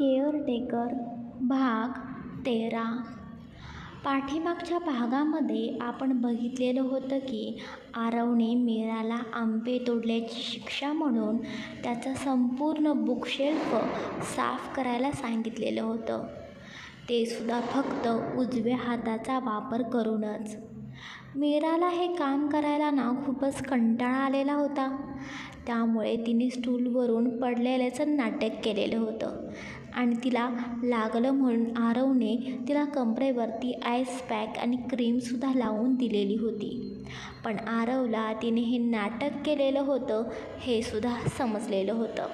Caretaker भाग तेरा. पाठीमागच्या भागामध्ये आपण बघितलेलं होतं की आरवने मीराला आंबे तोडल्याची शिक्षा म्हणून त्याचा संपूर्ण बुकशेल्फ साफ करायला सांगितलेलं होतं. ते सुद्धा फक्त उजव्या हाताचा वापर करूनच. मीराला हे काम करायला ना खूपच कंटाळा आलेला होता. त्यामुळे तिने स्टूलवरून पडलेल्याचं नाटक केलेलं होतं. आणि तिला लागलं म्हणून आरवने तिला कमरेवरती आईस पॅक आणि क्रीमसुद्धा लावून दिलेली होती. पण आरवला तिने हे नाटक केलेलं होतं हे सुद्धा समजलेलं होतं.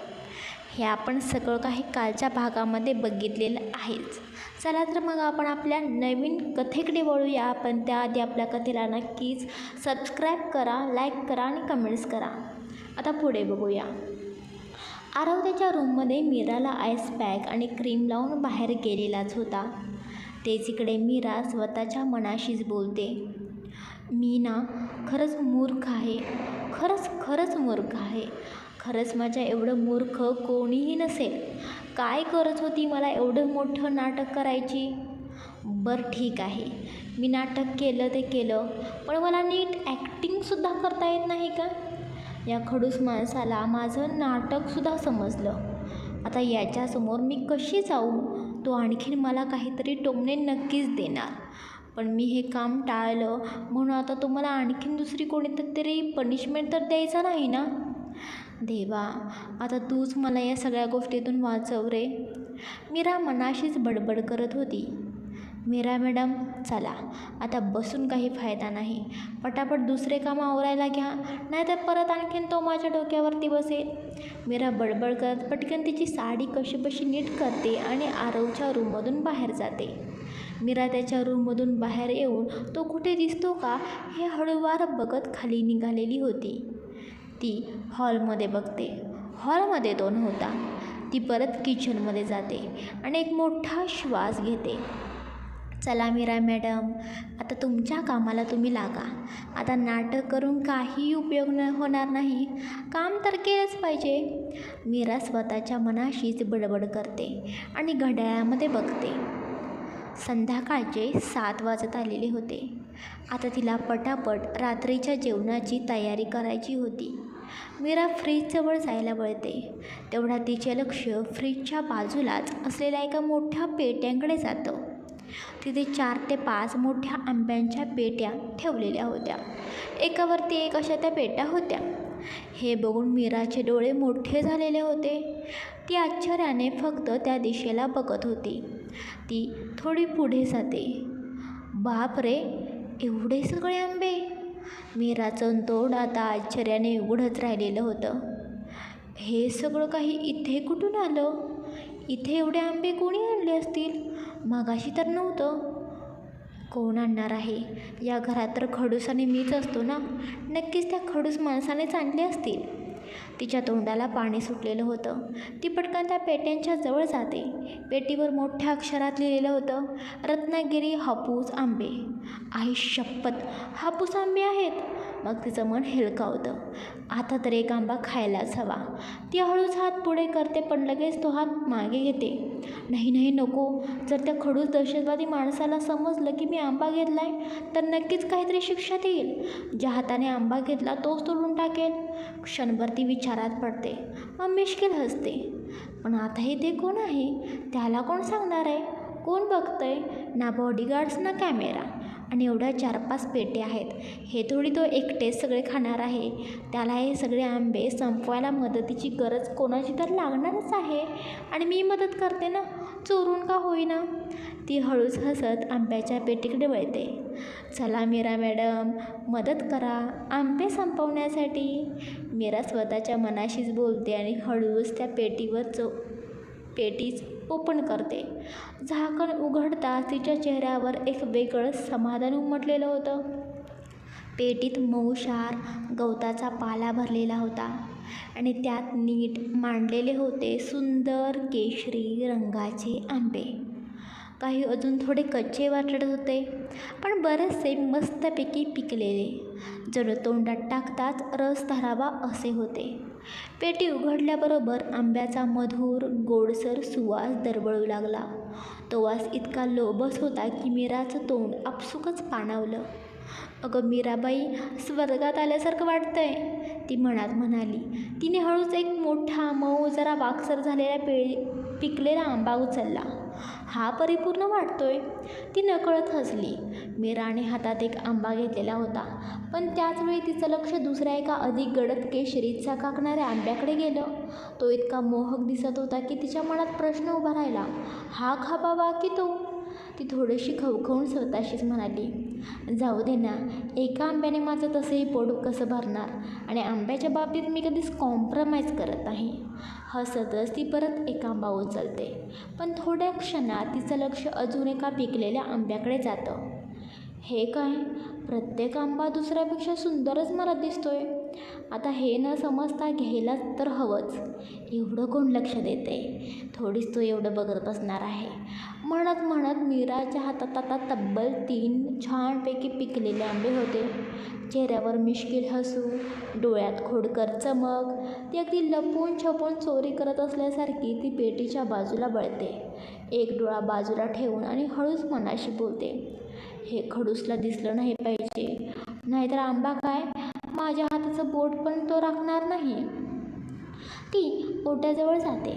हे आपण सगळं काही कालच्या भागामध्ये बघितलेलं आहेच. चला तर मग आपण आपल्या नवीन कथेकडे वळूया. पण त्याआधी आपल्या कथेला नक्कीच सबस्क्राईब करा लाईक करा आणि कमेंट्स करा. आता पुढे बघूया. आरव त्याच्या रूममध्ये मीराला आईस पॅक आणि क्रीम लावून बाहेर गेलेलाच होता. तेच इकडे मीरा स्वतःच्या मनाशीच बोलते. मी ना खरंच मूर्ख आहे. खरंच खरंच मूर्ख आहे. खरंच माझ्या एवढं मूर्ख कोणीही नसेल. काय करत होती मला एवढं मोठं नाटक करायची? बरं ठीक आहे. मी नाटक केलं ते केलं पण मला नीट ॲक्टिंगसुद्धा करता येत नाही का? या खडूस माणसाला माझं नाटकसुद्धा समजलं. आता याच्यासमोर मी कशी जाऊ? तो आणखीन मला काहीतरी टोमणे नक्कीच देणार. पण मी हे काम टाळलं. म्हणून आता तुम्हाला आणखीन दुसरी कोणीतरी तरी पनिशमेंट तर द्यायचा नाही ना? देवा आता तूच मला या सगळ्या गोष्टीतून वाचव रे. मीरा मनाशीच बडबड करत होती. मीरा मॅडम चला. आता बसून काही फायदा नाही. पटापट दुसरे कामं आवरायला घ्या. नाहीतर परत आणखीन तो माझ्या डोक्यावरती बसेल. मीरा बडबड करत पटकन तिची साडी कशी बशी नीट करते आणि आरवच्या रूममधून बाहेर जाते. मीरा त्याच्या रूममधून बाहेर येऊन तो कुठे दिसतो का? हे हळूवार बघत खाली निघालेली होती. ती हॉलमध्ये बघते. हॉलमध्ये तो नव्हता. ती परत किचनमध्ये जाते आणि एक मोठा श्वास घेते. चला मीरा मॅडम आता तुमच्या कामाला तुम्ही लागा. आता नाटक करून काही उपयोग न होणार नाही. काम तर केलंच पाहिजे. मीरा स्वतःच्या मनाशीच बडबड करते आणि घड्याळामध्ये बघते. संध्याकाळचे सात वाजत आलेले होते. आता तिला पटापट रात्रीच्या जेवणाची तयारी करायची होती. मीरा फ्रीजजवळ जायला वळते. तेवढा तिचे लक्ष फ्रीजच्या बाजूलाच असलेल्या एका मोठ्या पेट्यांकडे जातं. तिथे चार ते पाच मोठ्या आंब्यांच्या पेट्या ठेवलेल्या होत्या. एकावरती एक अशा त्या पेट्या होत्या. हे बघून मीराचे डोळे मोठे झालेले होते. ती आश्चर्याने फक्त त्या दिशेला बघत होती. ती थोडी पुढे जाते. बाप रे एवढे सगळे आंबे! मीराचं तोंड आता आश्चर्याने उघडत राहिलेलं होतं. हे सगळं काही इथे कुठून आलं? इथे एवढे आंबे कोणी आणले असतील? मागाशी तर नव्हतं. कोण आणणार आहे? या घरात तर खडूस आणि मीच असतो ना? नक्कीच त्या खडूस माणसानेच आणले असतील. तिच्या तोंडाला पाणी सुटलेलं होतं. ती पटकन त्या पेट्यांच्या जवळ जाते. पेटीवर मोठ्या अक्षरात लिहिलेलं होतं रत्नागिरी हापूस आंबे. आई शपथ! हापूस आंबे आहेत? मग तिचं मन हेलकावतं आता तर एक आंबा खायलाच हवा. ती हळूच हात पुढे करते पण लगेच तो हात मागे घेते. नाही नाही नको. जर त्या खडूस दहशतवादी माणसाला समजलं की मी आंबा घेतला आहे तर नक्कीच काहीतरी शिक्षा देईल ज्या हाताने आंबा घेतला तोच तोडून टाकेल. क्षणभर ती विचारात पडते. मग मिश्किल हसते. पण आताही ते कोण आहे? त्याला कोण सांगणार आहे? कोण बघतंय? ना बॉडीगार्ड्स ना कॅमेरा आणि एवढ्या चार पाच पेटे आहेत. हे थोडी तो एकटेच सगळे खाणार आहे. त्याला हे सगळे आंबे संपवायला मदतीची गरज कोणाची तर लागणारच आहे. आणि मी मदत करते ना? चोरून का होईना? ती हळूच हसत आंब्याच्या पेटीकडे वळते. चला मीरा मॅडम मदत करा आंबे संपवण्यासाठी. मीरा स्वतःच्या मनाशीच बोलते आणि हळूच त्या पेटीवर चो पेटीच ओपन करते. झाकण उघडताच तिच्या चेहऱ्यावर एक वेगळं समाधान उमटलेलं होतं. पेटीत मऊशार गवताचा पाला भरलेला होता आणि त्यात नीट मांडलेले होते सुंदर केशरी रंगाचे आंबे. काही अजून थोडे कच्चे वाटत होते पण बरेचसे मस्तपैकी पिकलेले. जड तोंडात टाकताच रस धरावा असे होते. पेटी उघडल्याबरोबर आंब्याचा मधुर गोडसर सुवास दरवळू लागला. तो वास इतका लोभस होता की मीराचं तोंड आपसुकच पाणावलं. अगं मीराबाई स्वर्गात आल्यासारखं वाटतंय. ती मनात म्हणाली तिने हळूच एक मोठा मऊ जरा वाकसर झालेला पेळी पिकलेला आंबा उचलला. हा परिपूर्ण वाटतोय. ती नकळत हसली. मीराने हातात एक आंबा घेतलेला होता. पण त्याचवेळी तिचं लक्ष दुसऱ्या एका अधिक गडद केशरीत चकाकणाऱ्या आंब्याकडे गेलं. तो इतका मोहक दिसत होता की तिच्या मनात प्रश्न उभा राहिला. हा खाबावा की तो? ती थोडीशी खवखवून स्वतःशीच म्हणाली. जाऊ दे ना. एका आंब्याने माझं तसंही पोट कसं भरणार? आणि आंब्याच्या बाबतीत मी कधीच कॉम्प्रमाइज करत नाही. हसतच ती परत एक आंबा उचलते. पण थोड्या क्षणात तिचं लक्ष अजून एका पिकलेल्या आंब्याकडे जातं. हे काय? प्रत्येक आंबा दुसऱ्यापेक्षा सुंदरच मला दिसतोय. आता हे न समजता घ्यायलाच तर हवंच. एवढं कोण लक्ष देते थोडीच तो एवढं बघत बसणार आहे. म्हणत म्हणत मीराच्या हातात आता तब्बल तीन छानपैकी पिकलेले आंबे होते. चेहऱ्यावर मिश्किल हसू डोळ्यात खोडकर चमक. ती अगदी लपून छपून चोरी करत असल्यासारखी ती पेटीच्या बाजूला बळते. एक डोळा बाजूला ठेवून आणि हळूच मनाशी बोलते. हे खडूसला दिसलं नाही पाहिजे. नाहीतर आंबा काय? माझ्या हाताचं बोट पण तो राखणार नाही. ती ओट्याजवळ जाते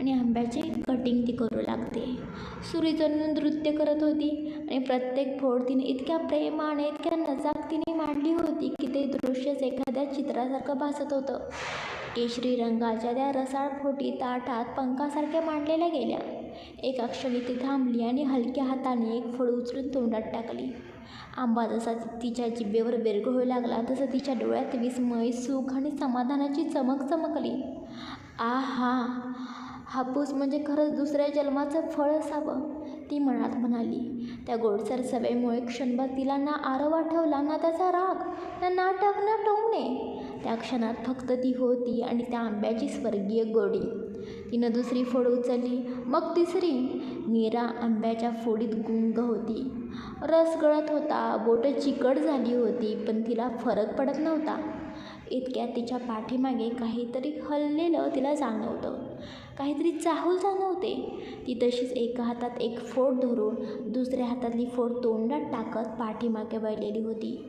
आणि आंब्याचे कटिंग ती करू लागते. सुरी नृत्य करत होती आणि प्रत्येक फोड तिने इतक्या प्रेमाने इतक्या नजाकतीने मांडली होती की ते दृश्यच एखाद्या चित्रासारखं भासत होतं. केशरी रंगाच्या त्या रसाळ फोटी ताटात पंखासारख्या मांडलेल्या गेल्या. एका क्षणी ती थांबली आणि हलक्या हाताने एक फळ उचलून तोंडात टाकली. आंबा जसा तिच्या जिभेवर बेरगळू लागला तसं तिच्या डोळ्यात विस्मय सुख आणि समाधानाची चमक चमकली. आ हा हापूस म्हणजे खरंच दुसऱ्या जन्माचं फळ असावं ती मनात म्हणाली. त्या गोडसर सवयीमुळे क्षणभर तिला ना आरव आठवला ना त्याचा राग ना नाटक ना टोमणे. त्या क्षणात फक्त ती होती आणि त्या आंब्याची स्वर्गीय गोडी. तिनं दुसरी फोड उचलली. मग तिसरी मीरा आंब्याच्या फोडीत गुंग होती. रस गळत होता. बोटं चिकट झाली होती पण तिला फरक पडत नव्हता. इतक्यात तिच्या पाठीमागे काहीतरी हललेलं तिला जाणवतं. काहीतरी चाहूल जाणवते. ती तशीच एका हातात एक फोड धरून दुसऱ्या हातातली फोड तोंडात टाकत पाठीमागे वळलेली होती.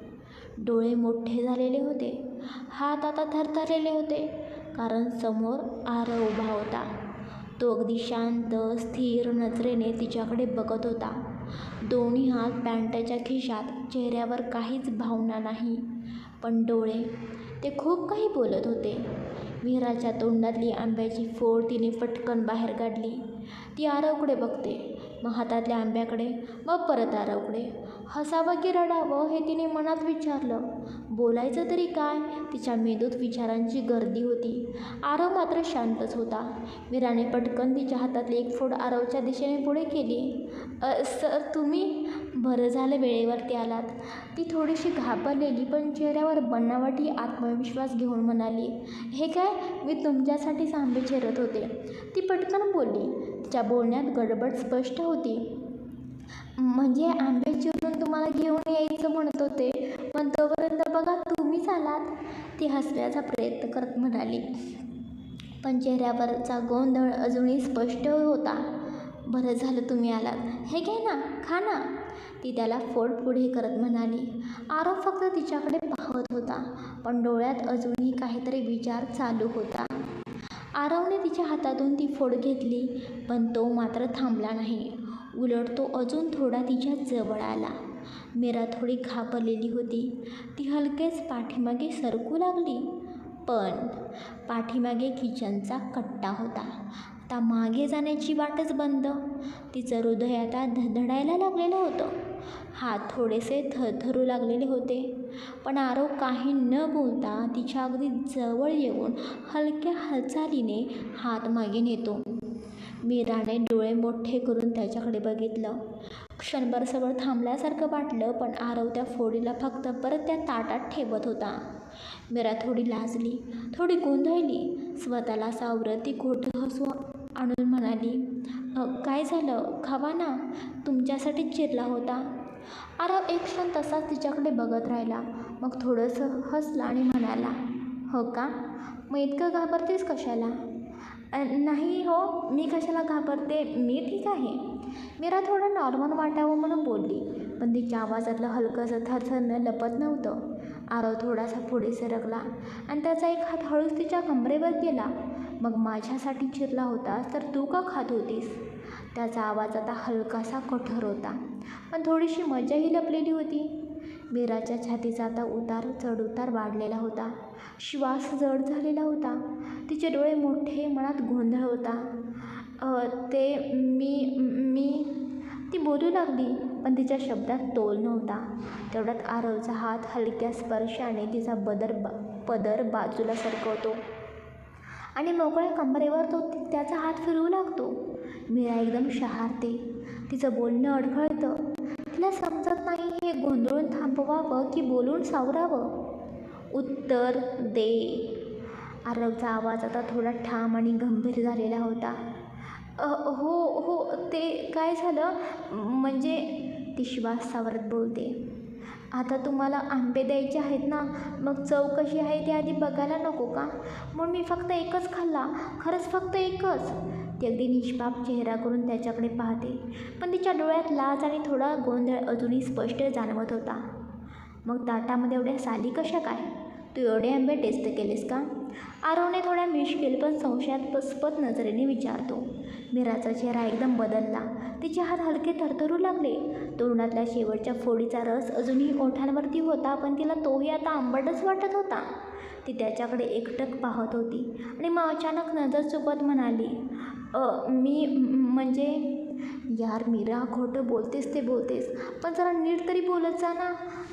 डोळे मोठे झालेले होते. हात आता थरथरलेले होते. कारण समोर आरव उभा होता. तो अगदी शांत स्थिर नजरेने तिच्याकडे बघत होता. दोन्ही हात पॅन्टच्या खिशात चेहऱ्यावर काहीच भावना नाही पण डोळे. ते खूप काही बोलत होते. विहराच्या तोंडातली आंब्याची फोड तिने पटकन बाहेर काढली. ती आरवकडे बघते. मग हातातल्या आंब्याकडे मग परत आरवकडे. हसावं की रडावं हे तिने मनात विचारलं. बोलायचं तरी काय? तिच्या मेंदूत विचारांची गर्दी होती. आरव मात्र शांतच होता. वीराने पटकन तिच्या हातातली एक फोड आरवच्या दिशेने पुढे केली. सर तुम्ही? बरं झालं वेळेवरती आलात. ती थोडीशी घाबरलेली पण चेहऱ्यावर बनावटी आत्मविश्वास घेऊन म्हणाली हे काय? मी तुमच्यासाठी आंबे चिरत होते. ती पटकन बोलली. तिच्या बोलण्यात गडबड स्पष्ट होती. म्हणजे आंबे चिरून तुम्हाला घेऊन यायचं म्हणत होते. पण तोपर्यंत बघा तुम्हीच आलात. ती हसण्याचा प्रयत्न करत म्हणाली. पण चेहऱ्यावरचा गोंधळ अजूनही स्पष्ट होता. बरं झालं तुम्ही आलात. हे घे ना खा ना. ती त्याला फोड पुढे करत म्हणाली. आरोप फक्त तिच्याकडे पाहत होता पण डोळ्यात अजूनही काहीतरी विचार चालू होता. आरवने तिच्या हातातून ती फोड घेतली पण तो मात्र थांबला नाही. उलट तो अजून थोडा तिच्या जवळ आला. मीरा थोडी घाबरलेली होती. ती हलकेच पाठीमागे सरकू लागली. पण पाठीमागे किचनचा कट्टा होता. आता मागे जाण्याची वाटच बंद. तिचं हृदय आता धडधडायला लागलेलं होतं. हात थोडेसे थरथरू लागलेले होते. पण आरव काही न बोलता तिच्या अगदी जवळ येऊन हलक्या हालचालीने हात मागे नेतो. मीराने डोळे मोठे करून त्याच्याकडे बघितलं. क्षणभर सगळं थांबल्यासारखं वाटलं पण आरव त्या फोडीला फक्त परत त्या ताटात ठेवत होता. मीरा थोडी लाजली थोडी गोंधळली. स्वतःला सावरत ती खोटं हसू आणून म्हणाली काय झालं? खावा ना. तुमच्यासाठी चिरला होता. आरव एक क्षण तसाच तिच्याकडे बघत राहिला. मग थोडंसं हसला आणि म्हणाला हो का? मग इतकं घाबरतेस कशाला? नाही हो मी कशाला घाबरते? मी ठीक आहे. मीरा थोडं नॉर्मल वाटावं म्हणून बोलली पण तिच्या आवाजातलं हलकंसं थरथरनं लपत नव्हतं. आरव थोडासा पुढे सरकला आणि त्याचा एक हात हळूच तिच्या कमरेवर गेला मग माझ्यासाठी चिरला होतास तर तू का खात होतीस? त्याचा आवाज आता हलकासा कठोर होता पण थोडीशी मजाही लपलेली होती. मीराच्या छातीचा आता उतार चढउतार वाढलेला होता. श्वास जड झालेला होता. तिचे डोळे मोठे मनात गोंधळ होता. ते मी मी ती बोलू लागली पण तिच्या शब्दात तोल नव्हता. तेवढ्यात आरवचा हात हलक्या स्पर्शाने तिचा बदर बा पदर बाजूला सरकवतो. आणि मोकळ्या कंबरेवर तो त्याचा हात फिरवू लागतो. मीरा एकदम शहारते. तिचं बोलणं अडखळतं. तिला समजत नाही हे गोंधळून थांबवावं की बोलून सावरावं? उत्तर दे. आरवचा आवाज आता थोडा ठाम आणि गंभीर झालेला होता. हो हो ते काय झालं? म्हणजे ती श्वास सावरत बोलते. आता तुम्हाला आंबे द्यायचे आहेत ना? मग चव कशी आहे ते आधी बघायला नको का? म्हणून मी फक्त एकच खाल्ला. खरंच फक्त एकच. ती अगदी निष्पाप चेहरा करून त्याच्याकडे पाहते. पण तिच्या डोळ्यात लाज आणि थोडा गोंधळ अजूनही स्पष्ट जाणवत होता. मग ताटामध्ये एवढ्या साली कशा काय? तू एवढे आंबे टेस्ट केलेस का? आरवने थोड्या मिश्किल पण संशयास्पद नजरेने विचारतो. मीराचा चेहरा एकदम बदलला. तिचे हात हलके थरथरू लागले. तोंडातल्या शेवटच्या फोडीचा रस अजूनही ओठांवरती होता पण तिला तोही आता आंबटच वाटत होता. ती त्याच्याकडे एकटक पाहत होती आणि मग अचानक नजर चुकत म्हणाली मी म्हणजे यार मीरा खोटं बोलतेस ते बोलतेस पण जरा नीट तरी बोलत जा ना.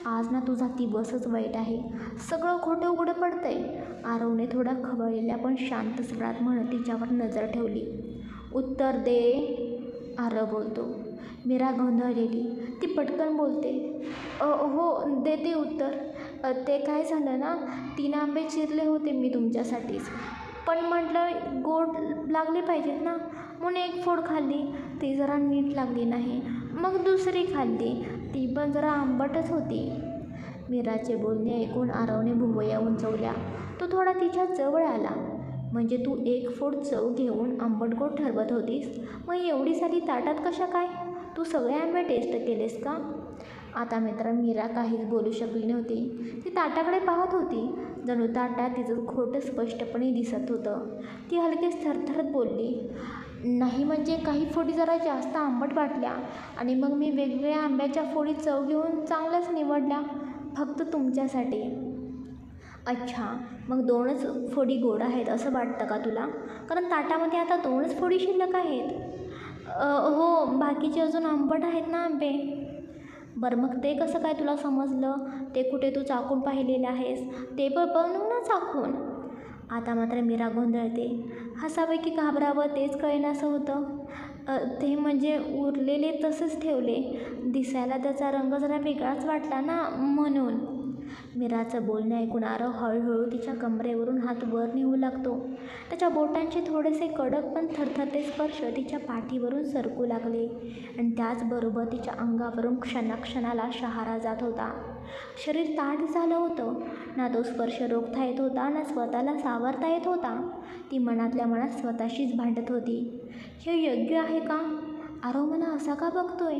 आज ना तुझा ती बसच वाईट आहे. सगळं खोटं उघडं पडतंय. आरवने थोडा खवळलेल्या पण शांत स्वरात म्हणत तिच्यावर नजर ठेवली. उत्तर दे आरव बोलतो. मीरा गोंधळलेली. ती पटकन बोलते. हो देते उत्तर. ते काय झालं ना? तीन आंबे चिरले होते मी तुमच्यासाठीच. पण म्हटलं गोड लागले पाहिजेत ना. म्हणून एक फोड खाल्ली. ती जरा नीट लागली नाही. मग दुसरी खाल्ली. ती पण जरा आंबटच होती. मीराचे बोलणे ऐकून आरवने भुवया उंचवल्या. तो थोडा तिच्या जवळ आला. म्हणजे तू एक फोड चव घेऊन आंबट गोड ठरवत होतीस? मग एवढी सारी ताटात कशा काय? तू सगळे आंबे टेस्ट केलेस का? आता मित्र मीरा काहीच बोलू शकली नव्हती. ती ताटाकडे पाहत होती. जणू ताटात तिचं खोटं स्पष्टपणे दिसत होतं. ती हलकेच थरथरत बोलली नाही म्हणजे काही फोडी जरा जास्त आंबट वाटल्या आणि मग मी वेगवेगळ्या आंब्याच्या फोडी चव घेऊन चांगल्याच निवडल्या फक्त तुमच्यासाठी. अच्छा मग दोनच फोडी गोड आहेत असं वाटतं का तुला? कारण ताटामध्ये आता दोनच फोडी शिल्लक आहेत. हो बाकीचे अजून आंबट आहेत ना आंबे. बरं मग ते कसं काय तुला समजलं? ते कुठे तू चाकून पाहिलेलं आहेस? ते पण बनवू ना चाकून. आता मात्र मीरा गोंधळते. हसावे की घाबरावं तेच कळेनासं होतं. ते म्हणजे उरलेले तसेच ठेवले. दिसायला त्याचा रंग जरा वेगळाच वाटला ना म्हणून. मीराचं बोलणं ऐकून आरव हळूहळू तिच्या कमरेवरून हात वर नेऊ लागतो. त्याच्या बोटांचे थोडेसे कडक पण थरथरते स्पर्श तिच्या पाठीवरून सरकू लागले. आणि त्याचबरोबर तिच्या अंगावरून क्षणाक्षणाला शहारा जात होता. शरीर ताठ झालं होतं. ना तो स्पर्श रोखता येत होता ना स्वतःला सावरता येत होता. ती मनातल्या मनात स्वतःशीच भांडत होती. हे योग्य आहे का? आरव मला असा का बघतोय?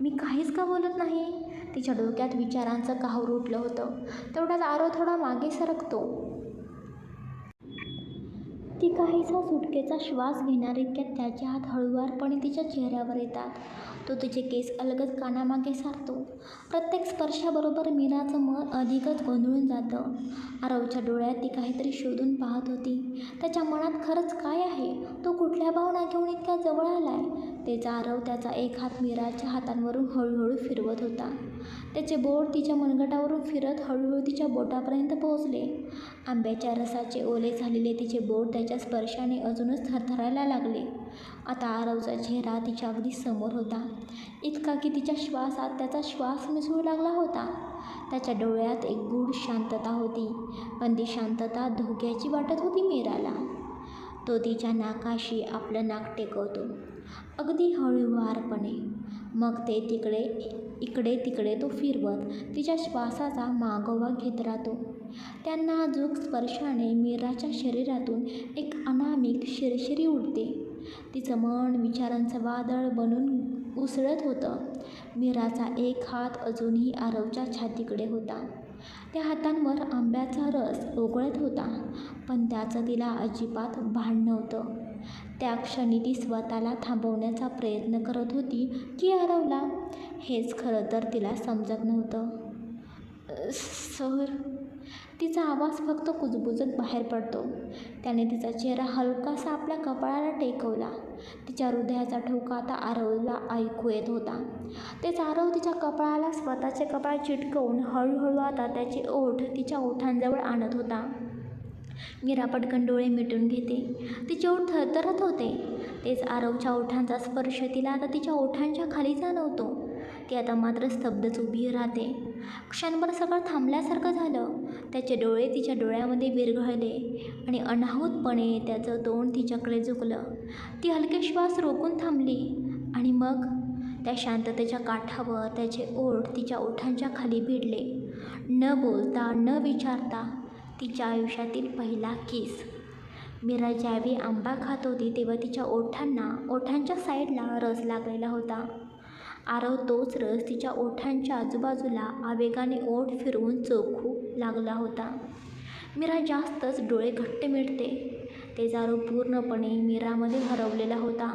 मी काहीच का बोलत नाही? तिच्या डोक्यात विचारांचं काहूर उठलं होतं. तेवढ्यात आरो थोडा मागे सरकतो. ती काहीसा सुटकेचा श्वास घेणार इतक्यात त्याचे हात हळुवारपणे तिच्या चेहऱ्यावर येतात. तो तिचे केस अलगद कानामागे सारतो. प्रत्येक स्पर्शाबरोबर मीराचं मन अधिकच गोंधळून जातं. आरवच्या डोळ्यात ती काहीतरी शोधून पाहत होती. त्याच्या मनात खरंच काय आहे? तो घेऊन इतक्या जवळ आलाय. त्याचा आरव त्याचा एक हात मीराच्या हातांवरून हळूहळू फिरवत होता. त्याचे बोट तिच्या मनगटावरून फिरत हळूहळू तिच्या बोटापर्यंत पोहोचले. आंब्याच्या रसाचे ओले झालेले तिचे बोट त्याच्या स्पर्शाने अजूनच थरथरायला लागले. आता आरवचा चेहरा तिच्या अगदी समोर होता. इतका की तिच्या श्वासात त्याचा श्वास मिसळू लागला होता. त्याच्या डोळ्यात एक गूढ शांतता होती. पण ती शांतता धोक्याची वाटत होती मीराला. तो तिच्या नाकाशी आपलं नाक टेकवतो. अगदी हळूवारपणे. मग ते तिकडे इकडे तिकडे तो फिरवत तिच्या श्वासाचा मागोवा घेत राहतो. त्या नाजूक स्पर्शाने मीराच्या शरीरातून एक अनामिक शिरशिरी उडते. तिचं मन विचारांचं वादळ बनून उसळत होतं. मीराचा एक हात अजूनही आरवच्या छातीकडे होता. त्या हातांवर आंब्याचा रस ओघळत होता पण त्याचं तिला अजिबात भान नव्हतं. त्या क्षणी ती स्वतःला थांबवण्याचा प्रयत्न करत होती की हरवला. हेच खरं तर तिला समजत नव्हतं. सर तिचा आवाज फक्त कुजबुजत बाहेर पडतो. त्याने तिचा चेहरा हलकासा आपल्या कपाळाला टेकवला. तिच्या हृदयाचा ठोका आता आरवला ऐकू येत होता. तेच आरव तिच्या कपाळाला स्वतःचे कपाळ चिटकवून हळूहळू आता त्याचे ओठ तिच्या ओठांजवळ आणत होता. मीरा पटकन डोळे मिटून घेते. तिचे ओठ थरथरत होते. तेच आरवच्या ओठांचा स्पर्श तिला आता तिच्या ओठांच्या खाली जाणवतो. ती आता मात्र स्तब्धच उभी राहते. क्षणभर सगळं थांबल्यासारखं झालं. त्याचे डोळे तिच्या डोळ्यामध्ये विरघळले आणि अनाहूतपणे त्याचं तोंड तिच्याकडे झुकलं. ती हलके श्वास रोखून थांबली आणि मग त्या शांततेच्या काठावर त्याचे ओठ तिच्या ओठांच्या खाली भिडले. न बोलता न विचारता तिच्या आयुष्यातील पहिला किस. मीरा ज्यावेळी आंबा खात होती तेव्हा तिच्या ओठांना ओठांच्या साईडला रस लागलेला होता. आरव तोच रस तिच्या ओठांच्या आजूबाजूला आवेगाने ओठ फिरवून चोखू लागला होता. मीरा जास्तच डोळे घट्ट मिळते ते पूर्णपणे मीरामध्ये हरवलेला होता.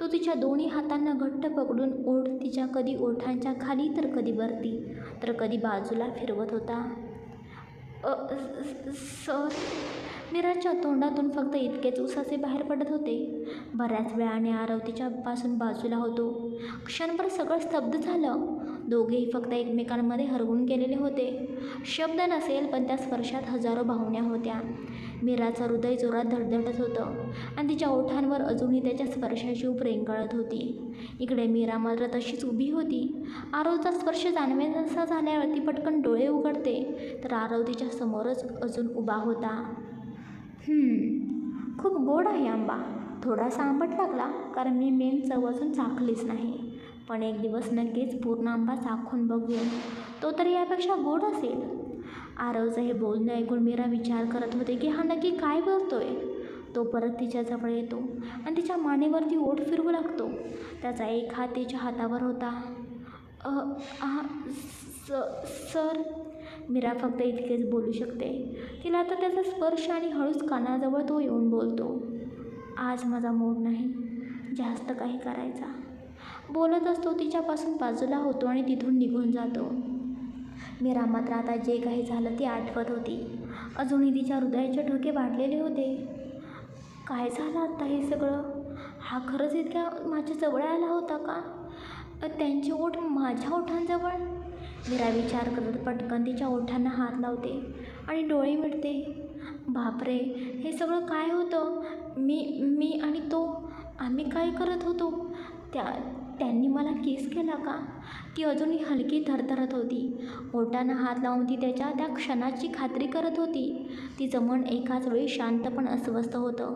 तो तिच्या दोन्ही हातांना घट्ट पकडून ओठ तिच्या कधी ओठांच्या खाली तर कधी वरती तर कधी बाजूला फिरवत होता. सर मीराच्या तोंडातून फक्त इतकेच उसासे बाहेर पडत होते. बऱ्याच वेळाने आरव तिच्यापासून बाजूला होतो. क्षणभर सगळं स्तब्ध झालं. दोघेही फक्त एकमेकांमध्ये हरवून गेलेले होते. शब्द नसेल पण त्या स्पर्शात हजारो भावण्या होत्या. मीराचं हृदय जोरात धडधडत होतं आणि तिच्या ओठांवर अजूनही त्याच्या स्पर्शाची उप रेंगाळत होती. इकडे मीरा मात्र तशीच उभी होती. आरवचा स्पर्श जाणवेसा झाल्यावर ती पटकन डोळे उघडते तर आरव तिच्या समोरच अजून उभा होता. खूप गोड आहे आंबा. थोडासा आंबट लागला कारण मी मेन चव अजून चाखलीच नाही. पण एक दिवस नक्कीच पूर्ण आंबा चाखून बघून तो तर यापेक्षा गोड असेल. आरवचं हे बोलणं ऐकून मीरा विचार करत होते की हा नक्की काय बोलतोय? तो परत तिच्याजवळ येतो आणि तिच्या मानेवरती ओठ फिरवू लागतो. त्याचा एक हात तिच्या हातावर होता. आ, स सर मीरा फक्त इतकेच बोलू शकते. तिला आता त्याचा स्पर्श आणि हळूच कानाजवळ तो येऊन बोलतो. आज माझा मूड नाही. जास्त काही करायचा. बोलत असतो तिच्यापासून बाजूला होतो आणि तिथून निघून जातो. मीरा मात्र आता जे काही झालं ती आठवत होती. अजूनही तिच्या हृदयाचे ठोके वाढलेले होते. काय झालं आत्ता हे सगळं? हा खरंच इतक्या माझ्या जवळ आला होता का? त्यांचे ओठ माझ्या ओठांजवळ? मीरा विचार करत पटकन तिच्या ओठांना हात लावते आणि डोळे मिटते. बापरे हे सगळं काय होतं? मी मी आणि तो आम्ही काय करत होतो? त्या त्यांनी मला किस केला का? ती अजूनही हलकी थरथरत होती. ओटांना हात लावून ती त्याच्या त्या क्षणाची खात्री करत होती. तिचं मन एकाच वेळी शांत पण अस्वस्थ होतं.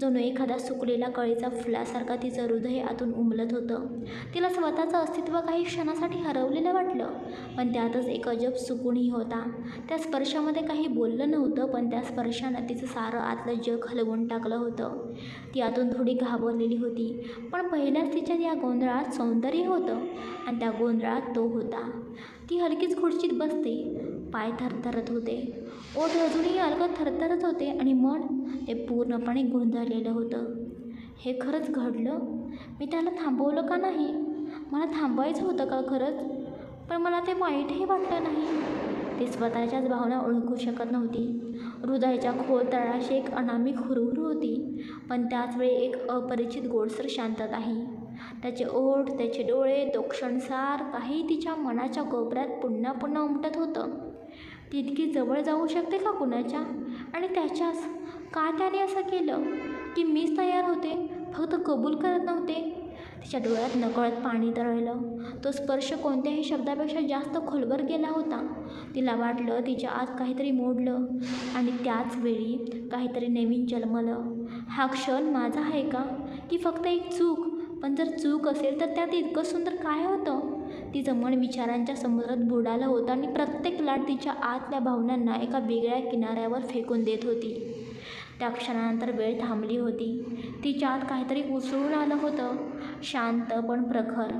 जणू एखादा सुकलेला कळीचा फुलासारखा तिचं हृदय आतून उमलत होतं. तिला स्वतःचं अस्तित्व काही क्षणासाठी हरवलेलं वाटलं पण त्यातच एक अजब सुकूनही होता. त्या स्पर्शामध्ये काही बोललं नव्हतं पण त्या स्पर्शानं तिचं सारं आतलं जग हलवून टाकलं होतं. ती आतून थोडी घाबरलेली होती पण पहिल्याच तिच्या या गोंधळात सौंदर्य होतं आणि त्या गोंधळात तो होता. ती हलकीच खुर्चीत बसते पाय थरथरत होते. ओठ अजूनही अलगद थरथरत होते आणि मन ते पूर्णपणे गोंधळलेलं होतं. हे खरंच घडलं? मी त्याला थांबवलं का नाही? मला थांबवायचं होतं का खरंच? पण मला ते वाईटही वाटलं नाही. ते स्वतःच्याच भावना ओळखू शकत नव्हती. हृदयाच्या खोल तळाशी एक अनामिक हुरहुर होती पण त्याच वेळी एक अपरिचित गोडसर शांतताही त्याचे ओठ त्याचे डोळे तो क्षणसार काही तिच्या मनाच्या कोपऱ्यात पुन्हा पुन्हा उमटत होतं. ती इतकी जवळ जाऊ शकते का कुणाच्या? आणि त्याच्याच का त्याने असं केलं? की मीच तयार होते फक्त कबूल करत नव्हते? तिच्या डोळ्यात नकळत पाणी तरळलं. तो स्पर्श कोणत्याही शब्दापेक्षा जास्त खोलवर गेला होता. तिला वाटलं तिच्या आत काहीतरी मोडलं. आणि त्याच वेळी काहीतरी नवीन जन्मलं. हा क्षण माझा आहे का? की फक्त एक चूक? पण जर चूक असेल तर त्यात इतकं सुंदर काय होतं? तिचं मन विचारांच्या समुद्रात बुडालं होतं आणि प्रत्येक लाट तिच्या आतल्या भावनांना एका वेगळ्या किनाऱ्यावर फेकून देत होती. त्या क्षणानंतर वेळ थांबली होती. तिच्या आत काहीतरी उसळून आलं होतं. शांत पण प्रखर.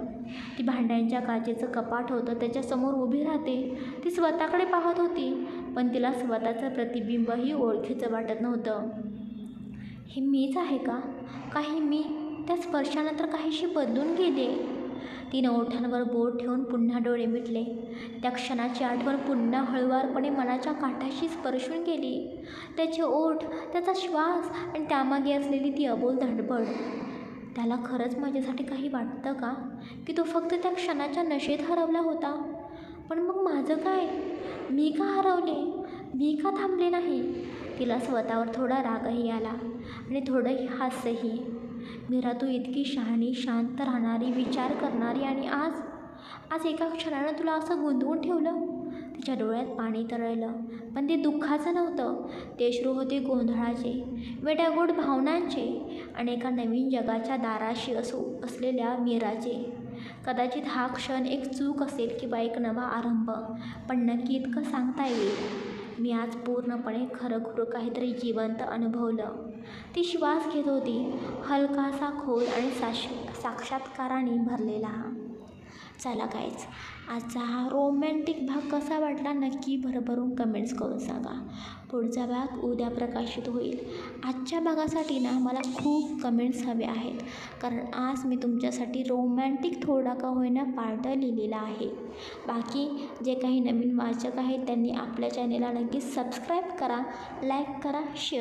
ती भांड्यांच्या काचेचं कपाट होतं त्याच्यासमोर उभी राहते. ती स्वतःकडे पाहत होती पण तिला स्वतःचं प्रतिबिंबही ओळखीचं वाटत नव्हतं. हे मीच आहे का? काही मी त्या स्पर्शानंतर काहीशी बदलून गेले. तिनं ओठांवर बोट ठेवून पुन्हा डोळे मिटले. त्या क्षणाची आठवण पुन्हा हळुवारपणे मनाच्या काठाशी स्पर्शून गेली. त्याचे ओठ त्याचा श्वास आणि त्यामागे असलेली ती अबोल धडपड. त्याला खरंच माझ्यासाठी काही वाटतं का? की तो फक्त त्या क्षणाच्या नशेत हरवला होता? पण मग माझं काय? मी का हरवले? मी का थांबले नाही? तिला स्वतःवर थोडा रागही आला आणि थोडंही हास्यही. मीरा तू इतकी शहाणी शांत राहणारी विचार करणारी आणि आज आज एका क्षणानं तुला असं गुंतवून ठेवलं? तिच्या डोळ्यात पाणी तरळलं. पण ते दुःखाचं नव्हतं. ते श्रू होते गोंधळाचे वेड्यागोड भावनांचे आणि एका नवीन जगाच्या दाराशी असो असलेल्या मीराचे. कदाचित हा क्षण एक चूक असेल किंवा एक नवा आरंभ. पण नक्की इतकं सांगता येईल. मी आज पूर्णपणे खरंखुरं काहीतरी जिवंत अनुभवलं. ती श्वास घेत होती. हलकासा खोल आणि साक्ष साक्षात्काराने भरलेला चला काहीच आजचा हा रोमॅन्टिक भाग कसा वाटला नक्की भरभरून कमेंट्स करून सांगा. पुढचा भाग उद्या प्रकाशित होईल. आजच्या भागासाठी ना मला खूप कमेंट्स हवे आहेत. कारण आज मी तुमच्यासाठी रोमॅन्टिक थोडा का होईना पार्ट लिहिलेला आहे. बाकी जे काही नवीन वाचक आहेत त्यांनी आपल्या चॅनेलला नक्की सबस्क्राईब करा लाईक करा शेअर